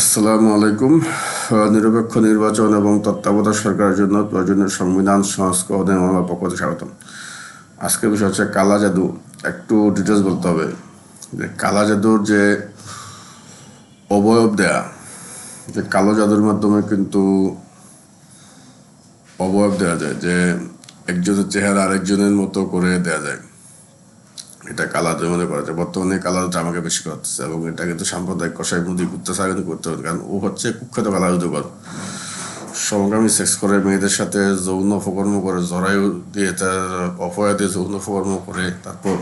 আসসালামু আলাইকুম। নিরপেক্ষ নির্বাচন এবং তত্ত্বাবধায়ক সরকারের জন্য প্রয়োজনীয় সংবিধান সংস্করণের আমার পক্ষ থেকে স্বাগতম। আজকের বিষয় হচ্ছে কালা জাদু। একটু ডিটেলস বলতে হবে। যে কালা জাদুর যে অবয়ব দেয়া, যে কালো জাদুর মাধ্যমে কিন্তু অবয়ব দেওয়া যায়, যে একজনের চেহারা আরেকজনের মতো করে দেয়া যায়। এটা কালাদের মধ্যে করা যায় বর্তমানে কালারটা আমাকে বেশি করতেছে এবং এটা কিন্তু সাম্প্রদায়িক কষাই মুদি করতেছে কিন্তু করতে হবে, কারণ ও হচ্ছে কুখ্যাত কালার উদ্যোগর। সমকামী সেক্স করে মেয়েদের সাথে যৌন অপকর্ম করে, জরায়ু দিয়ে তার অপয়া দিয়ে যৌন অপকর্ম করে, তারপর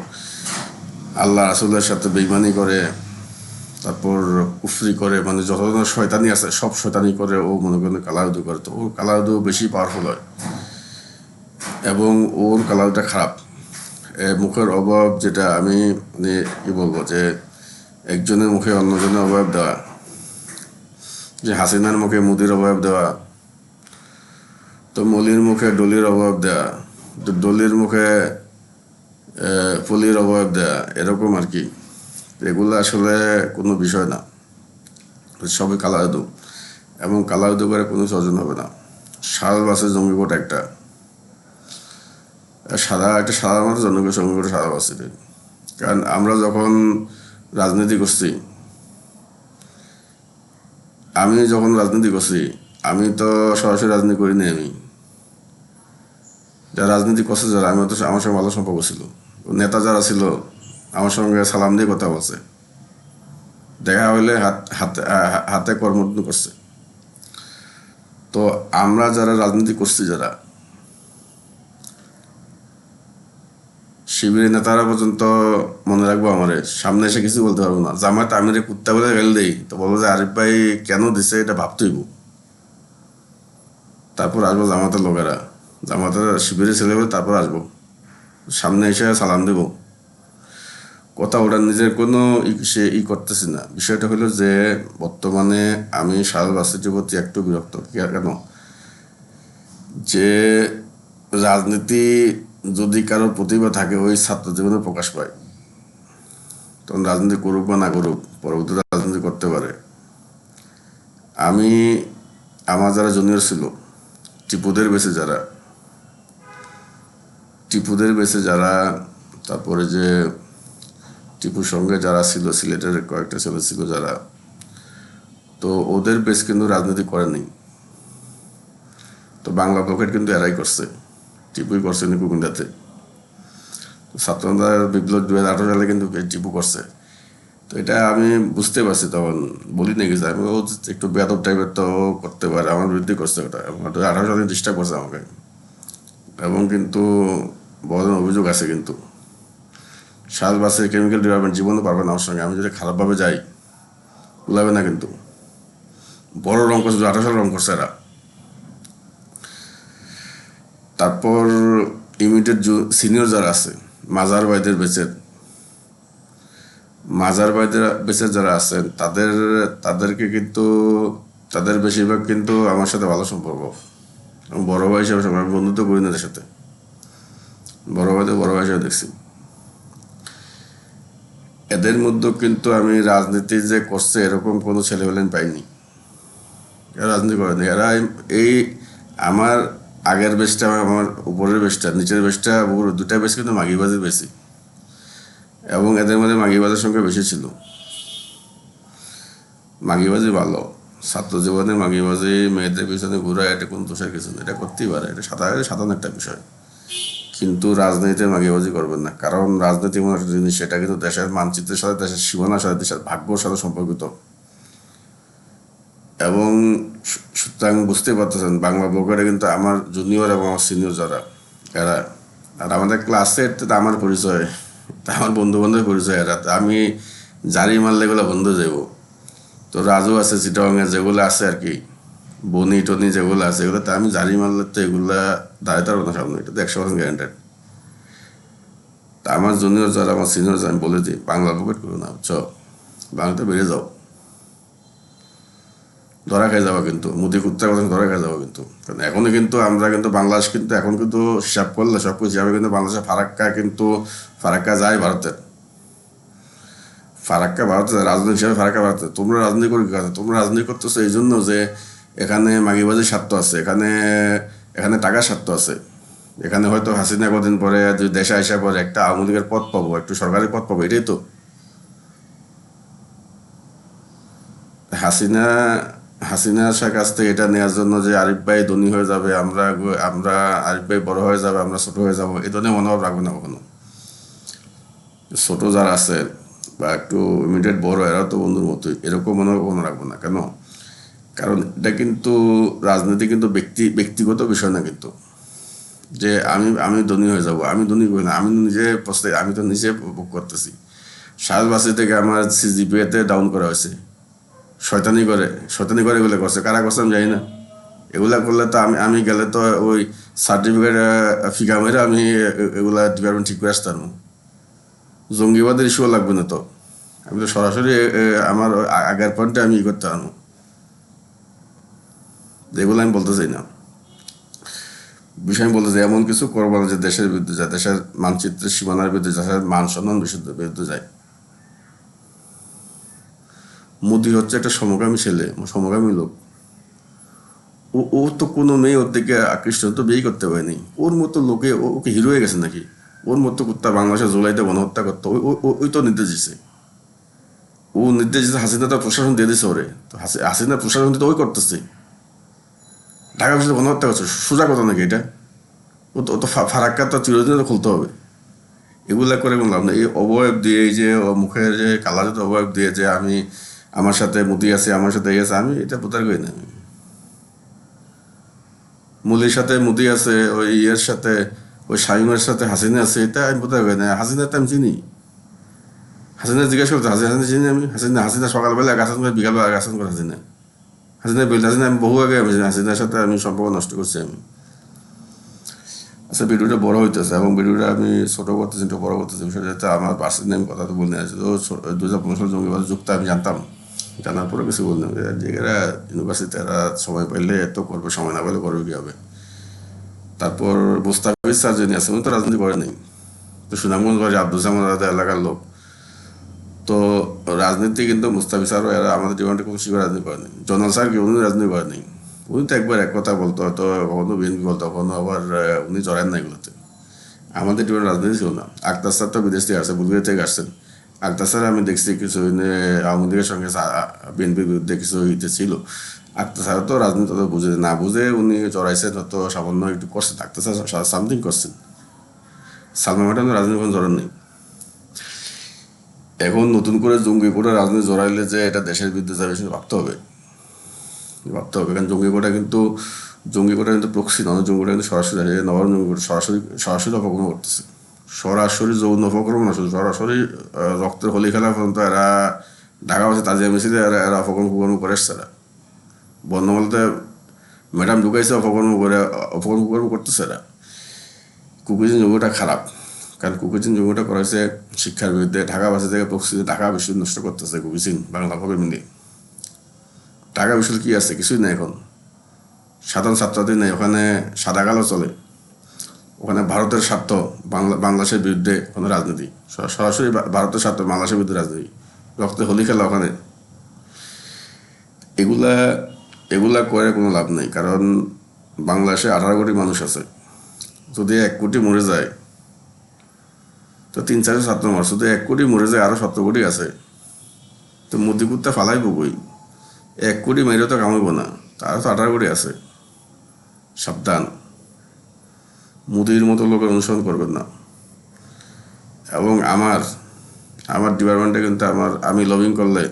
আল্লাহ রাসুলের সাথে বেইমানি করে, তারপর উফরি করে মানে যত ধরনের শয়তানি আছে, সব শয়তানি করে ও মনে করেন কালাউদু করে। তো ওর কালার কালাউদু বেশি পাওয়ারফুল হয়। এবং ওর কালারটা খারাপ। মুখের অভাব যেটা আমি কি বলব যে একজনের মুখে অন্যজনের অভাব দেওয়া, যে হাসিনার মুখে মুদির অভাব দেওয়া, তো মলির মুখে ডলির অভাব দেওয়া, তো ডলির মুখে ফুলির অভাব দেওয়া, এরকম আর কি। এগুলো আসলে কোনো বিষয় না। সবই কালাউদু এবং কালাউদু করে কোনো সজন হবে না। শাল বাসের জমি একটা। সাদা, একটা সাদা মানুষ জনগণের সঙ্গে করে সাদা বাসিত কারণ আমরা যখন রাজনীতি করছি, আমি যখন রাজনীতি করছি, আমি তো সরাসরি রাজনীতি করিনি আমি। যারা রাজনীতি করছে, যারা, আমি তো আমার সঙ্গে ভালো সম্পর্ক ছিল। নেতা যারা ছিল, আমার সঙ্গে সালাম দিয়ে কথা বলছে। দেখা হইলে হাত, হাতে হাতে কর্মরত করছে। তো আমরা যারা রাজনীতি করছি, যারা শিবিরের নেতারা পর্যন্ত মনে রাখব আমারে। সামনে এসে কিছু বলতে পারব না। জামাত আমিরে কুত্তা বলে গেল দেই, তো বলব যে, আরিফ ভাই কেন দিছে এটা ভাবতেইব? তারপর আসব জামাতের লোকেরা। জামাতের শিবিরের ছেলে তারপর আসব। সামনে এসে সালাম দেব। কথা ওটা নিজের কোনো সে ই করতেছি না। বিষয়টা হলো যে, বর্তমানে আমি শাল প্রতি একটু বিরক্ত। কেন? যে, রাজনীতি যদি কারোর প্রতিভা থাকে, ওই ছাত্র জীবনে প্রকাশ পায়। তখন রাজনীতি করুক বা না করুক পরবর্তী রাজনীতি করতে পারে। আমি, আমার যারা জুনিয়র ছিল, টিপুদের বেসে যারা, টিপুদের বেসে যারা, তারপরে যে টিপুর সঙ্গে যারা ছিল, সিলেটের কয়েকটা ছেলে ছিল যারা, তো ওদের বেশ কিন্তু রাজনীতি করেনি। তো বাংলা পকেট কিন্তু এরাই করছে। টিপুই করছে নিকুকুন্ডাতে ছাত্রদের বিপ্লব দু হাজার আঠারো সালে কিন্তু টিপু করছে। তো এটা আমি বুঝতে পারছি তখন, বলি না কিছু। আমি ও একটু বেদব টাইপের তো করতে পারে, আমার বিরুদ্ধে করছে ওটা। দু হাজার আঠারো সালে ডিস্টার্ব করছে আমাকে। এবং কিন্তু বড় অভিযোগ আছে কিন্তু। শাল বাসে কেমিক্যাল ডিপার্টমেন্ট জীবনও পারবে না আমার সঙ্গে। আমি যদি খারাপভাবে যাই কুলাবে না কিন্তু। বড় রং করছে, আঠারো সালে রং করছে এরা। তারপর ইমিডিয়েট সিনিয়র যারা আছে, মাজার বাইদের বেচের, মাজার বাইদের বেচের যারা আছেন, তাদের, তাদেরকে কিন্তু, তাদের বেশিরভাগ কিন্তু আমার সাথে ভালো সম্পর্ক। বড় ভাই হিসাবে সবাই বন্ধুত্ব করি না সাথে। বড় ভাইদের বড় ভাই হিসাবে দেখছি। এদের মধ্যে কিন্তু আমি রাজনীতি যে করছে, এরকম কোনো ছেলেবেলে আমি পাইনি। রাজনীতি করেনি এরা এই আমার আগের বেশটা আমার উপরের বেশটা নিচের বেশটা উপর দুটা বেশ কিন্তু মাগিবাজির বেশি এবং এদের মধ্যে মাগিবাজের সংখ্যা বেশি ছিল। মাগিবাজি ভালো। ছাত্র জীবনে মাগিবাজি মেয়েদের পিছনে ঘুরা এটা কোনো দোষের কিছু না। এটা করতেই পারে। এটা সাধারণ সাধারণ একটা বিষয়। কিন্তু রাজনীতিতে মাগিবাজি করবেন না। কারণ রাজনীতি এমন একটা জিনিস, সেটা কিন্তু দেশের মানচিত্রের সাথে, দেশের সীমানার সাথে, দেশের ভাগ্যর সাথে সম্পর্কিত। এবং সুতরাং বুঝতে পারতেছেন, বাংলা ব্লগারে কিন্তু আমার জুনিয়র এবং আমার সিনিয়র যারা, এরা, আর আমাদের ক্লাসের আমার পরিচয়, তা আমার বন্ধু বান্ধবের পরিচয় এরা আমি জারি মারলে এগুলো বন্ধ যাব তো রাজু আছে চিটংয়ে যেগুলো আছে আর কি, বনি টনি যেগুলো আছে, এগুলো তো আমি জারি মারলে তো এগুলা দাঁড়াতে পারব না সামনে, এটা তো একশো পার্সেন্ট গ্যারান্টেড তা আমার জুনিয়র যারা, আমার সিনিয়র যারা, আমি বলে দিই, বাংলা পকেট করো না চ বাংলাতে বেড়ে যাও। ধরা খাই যাব কিন্তু, মুদি কুত্তার কথা ধরা খাই যাব কিন্তু। কারণ এখনও কিন্তু আমরা কিন্তু বাংলাদেশ কিন্তু, এখন কিন্তু হিসাব করলে সব কিছু হিসাবে কিন্তু বাংলাদেশের ফারাক্কা কিন্তু, ফারাক্কা যায় ভারতের ফারাক্কা বাড়াতে রাজনৈতিক হিসাবে ফারাক্কা বাড়াতে তোমরা রাজনীতি করে কথা? তোমরা রাজনীতি করতেছো এই জন্য যে এখানে মাগিবাজির স্বার্থ আছে, এখানে এখানে টাকার স্বার্থ আছে। এখানে হয়তো হাসিনা কদিন পরে দেশে আসা পরে একটা আওয়ামী লীগের পদ পাবো, একটু সরকারি পদ পাবো, এটাই তো। হাসিনা হাসিনা শাহ কাছ থেকে এটা নেওয়ার জন্য যে আরিফ ভাই ধনী হয়ে যাবে, আমরা আমরা আরিফ ভাই বড় হয়ে যাবে, আমরা ছোট হয়ে যাব, এই ধরনের মনোভাব রাখবে না কখনো। ছোট যারা আছে বা একটু ইমিডিয়েট বড় এরাও তো বন্ধুর মতোই, এরকম মনোভাব কখনো রাখব না। কেন? কারণ এটা কিন্তু রাজনীতি কিন্তু ব্যক্তি, ব্যক্তিগত বিষয় না কিন্তু। যে আমি আমি ধনী হয়ে যাব, আমি ধনী করি না, আমি নিজে প্রস্তাব আমি তো নিজে ভোগ করতেছি। সালবাসী থেকে আমার সিজিপিএতে ডাউন করা হয়েছে। শয়তানি করে শয়তানি করে এগুলো করছে। কারা করছে আমি জানি না। এগুলা করলে তো আমি আমি গেলে তো ওই সার্টিফিকেট ফিকা মেরে আমি এগুলা ডিপার্টমেন্ট ঠিক করে আসতাম জঙ্গিবাদের ইস্যু লাগবে না তো। আমি তো সরাসরি আমার আগের পয়েন্টে আমি ই করতে পারব। এগুলো আমি বলতে চাই না। বিষয় আমি বলতে চাই, এমন কিছু করব না যে দেশের বিরুদ্ধে যায়, দেশের মানচিত্রের সীমানার বিরুদ্ধে দেশের মান সম্মান বিশুদ্ধ, বিরুদ্ধে যায়। মোদি হচ্ছে একটা সমকামী ছেলে, সমকামী লোক। ও ও তো কোনো মেয়ে ওর দিকে আকৃষ্ট তো বিয়ে করতে পারেনি। ওর মতো লোকে ওকে হিরো হয়ে গেছে নাকি? ওর মতো কুত্তা বাংলাদেশে জুলাইতে, গণহত্যা করতো ওই- তো নির্দেশ দিছে। ও নির্দেশ দিচ্ছে হাসিনা তো প্রশাসন দিয়ে দিছে ওরে। তো হাসি হাসিনা প্রশাসন তো ওই করতেছে। ঢাকা বিশ্ববিদ্যালয় গণহত্যা করছে, সোজা কথা নাকি এটা? ও তো তো ফারাক্কা তো চিরদিন তো খুলতে হবে। এগুলা করে কোনো লাভ নেই। এই অবয়ব দিয়ে, এই যে মুখের যে কালারিত অবয়ব দিয়ে যে আমি আমার সাথে মুদি আছে, আমার সাথে এই আছে, আমি এটা প্রচার করি না। মুলির সাথে মুদি আছে, ওই ইয়ের সাথে, ওই শাহিমের সাথে হাসিনা আছে, এটা আমি প্রচার করি না। হাসিনা তো আমি চিনি। হাসিনা জিজ্ঞাসা করতে হাসিনা হাসিনা চিনি আমি? হাসিনা হাসিনা সকালবেলা গাছান করে, বিকালবেলা গাছান করে হাসিনা। হাসিনা বলতে হাসিনা, আমি বহু আগে হাসিনার সাথে আমি সম্পর্ক নষ্ট করছি আমি। আচ্ছা ভিডিওটা বড় হইতেছে এবং ভিডিওটা আমি ছোট করতেছি বড় করতেছি, বিষয়টা আমার পার্সেন্ট আমি কথা তো বলে আছে তো দু হাজার পনেরো সাল জঙ্গিবাদ যুক্ত আমি জানতাম। জানার পরে কিছু বললাম যে যেগুলা ইউনিভার্সিটি এরা সময় পাইলে এত করবে, সময় না পেলে করবে কি হবে? তারপর মুস্তাফিজ স্যার যিনি আছে উনি তো রাজনীতি করে নেই। তো সুনামগঞ্জ বাড়ি আব্দুল সামাদ এলাকার লোক। তো রাজনীতি কিন্তু মুস্তাফিজ স্যারও এরা আমাদের জীবনটা কোনো শিখে রাজনীতি করেনি জনাল স্যার কি উনি রাজনীতি করেনি উনি তো একবার এক কথা বলতো, হয়তো কখনো বিএনপি বলতো, কখনো আবার উনি জড়ান না এগুলোতে। আমাদের জীবনে রাজনীতি ছিল না। আক্তার স্যার তো বিদেশ থেকে আসছে বুলগেরিয়া থেকে আসছেন। আক্তার আমি দেখছি কিছু আওয়ামী লীগের সঙ্গে বিএনপির বিরুদ্ধে কিছু ইতে ছিল। আক্তার স্যার তো রাজনীতি অত বুঝে না বুঝে উনি জড়াইছেন হয়তো সামান্য একটু করছেন আক্তার স্যার সামথিং করছেন সালমান ম্যাডাম রাজনীতি কোনো জড়ান নেই। এখন নতুন করে জঙ্গি করে রাজনীতি জড়াইলে যে এটা দেশের বিরুদ্ধে যাবে সেটা ভাবতে হবে। ভাবতে হবে, কারণ জঙ্গি কোটা কিন্তু, জঙ্গি কোটা কিন্তু প্রক্সি নয় জঙ্গি কোটা কিন্তু সরাসরি আছে নবান্ন জঙ্গি কোটা সরাসরি সরাসরি অপকর্ম করতেছে। সরাসরি যৌন অপকর্ম না সরাসরি রক্তের হোলি খেলা পর্যন্ত এরা ঢাকা বাসে তাজিয়া মিছিলে এরা এরা অপকর্ম কুকর্ম করে এসছে এরা। বন্ধ ম্যাডাম ঢুকাইছে অপকর্ম করে অপকর্ম কুকর্ম করতেছে এরা। কুকুজিন জঙ্গিটা খারাপ। কারণ কুকুজিন জঙ্গিটা করা হয়েছে শিক্ষার বিরুদ্ধে, ঢাকা বাসে থেকে প্রক্সি ঢাকা বিশ্ব নষ্ট করতেছে কুকুজিন বাংলা ভবে মিলিয়ে। ঢাকা বিশ্ববিদ্যালয় কি আছে? কিছুই নেই এখন। সাধারণ ছাত্রছাত্রী নেই, ওখানে সাদা কালো চলে। ওখানে ভারতের স্বার্থ, বাংলা বাংলাদেশের বিরুদ্ধে ওখানে রাজনীতি। সরাসরি ভারতের স্বার্থ, বাংলাদেশের বিরুদ্ধে রাজনীতি। রক্তে হোলি খেলা ওখানে। এগুলা এগুলা করে কোনো লাভ নেই, কারণ বাংলাদেশে আঠারো কোটি মানুষ আছে। যদি এক কোটি মরে যায়, তো তিন চারশো ছাত্র মার, যদি এক কোটি মরে যায়, আরও সতেরো কোটি আছে। তো মোদি কুত্তা ফালাইব কই? এক কোটি মেরে তো কামাইব না তার তো আঠারো কোটি আছে। সাবধান। মুদির মতো লোকের অনুসরণ করবেন না। এবং আমার আমার ডিপার্টমেন্টে কিন্তু আমার, আমি লবিং করলে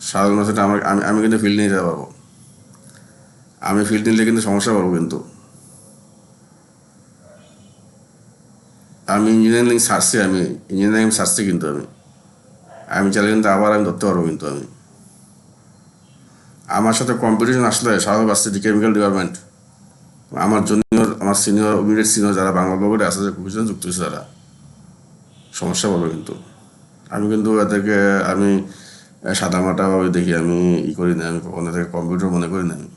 সাধারণ মাসেটা আমার, আমি আমি কিন্তু ফিল্ড নিতে পারব। আমি ফিল্ড নিলে কিন্তু সমস্যা পাবো কিন্তু। আমি ইঞ্জিনিয়ারিং সারছি, আমি ইঞ্জিনিয়ারিং সারছি কিন্তু আমি। আমি চাইলে কিন্তু আবার আমি ধরতে পারব কিন্তু আমি। আমার সাথে কম্পিটিশন আসলে সারা ভার্সিটি কেমিক্যাল ডিপার্টমেন্ট আমার জুনিয়র আমার সিনিয়র ইমিডিয়েট সিনিয়র যারা বাংলা ব্লগে আছে, যে কম্পিটিশন যুক্ত হয়েছে তারা সমস্যা পাবে কিন্তু। আমি কিন্তু এদেরকে, আমি সাদামাটাভাবে দেখি, আমি ই করি না, আমি কখনো এদেরকে কম্পিউটার মনে করি না আমি।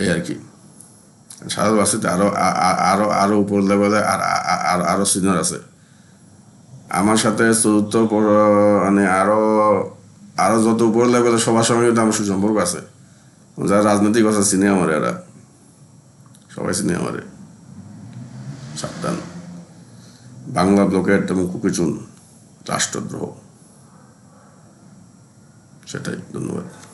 এই আর কি। সারা ভার্সিটি আরও আরও আরও উপর লেভেলে আর আর আরও সিনিয়র আছে। আমার সাথে চতুর্থ মানে আরও আরও যত উপর লেভেলের সবার সঙ্গে কিন্তু আমার সুসম্পর্ক আছে। যারা রাজনৈতিক কথা চিনে আমার এরা। সবাই চিনে আমারে সাবধান। বাংলা ব্লকের তেমন কুকিচুন রাষ্ট্রদ্রোহ। সেটাই ধন্যবাদ।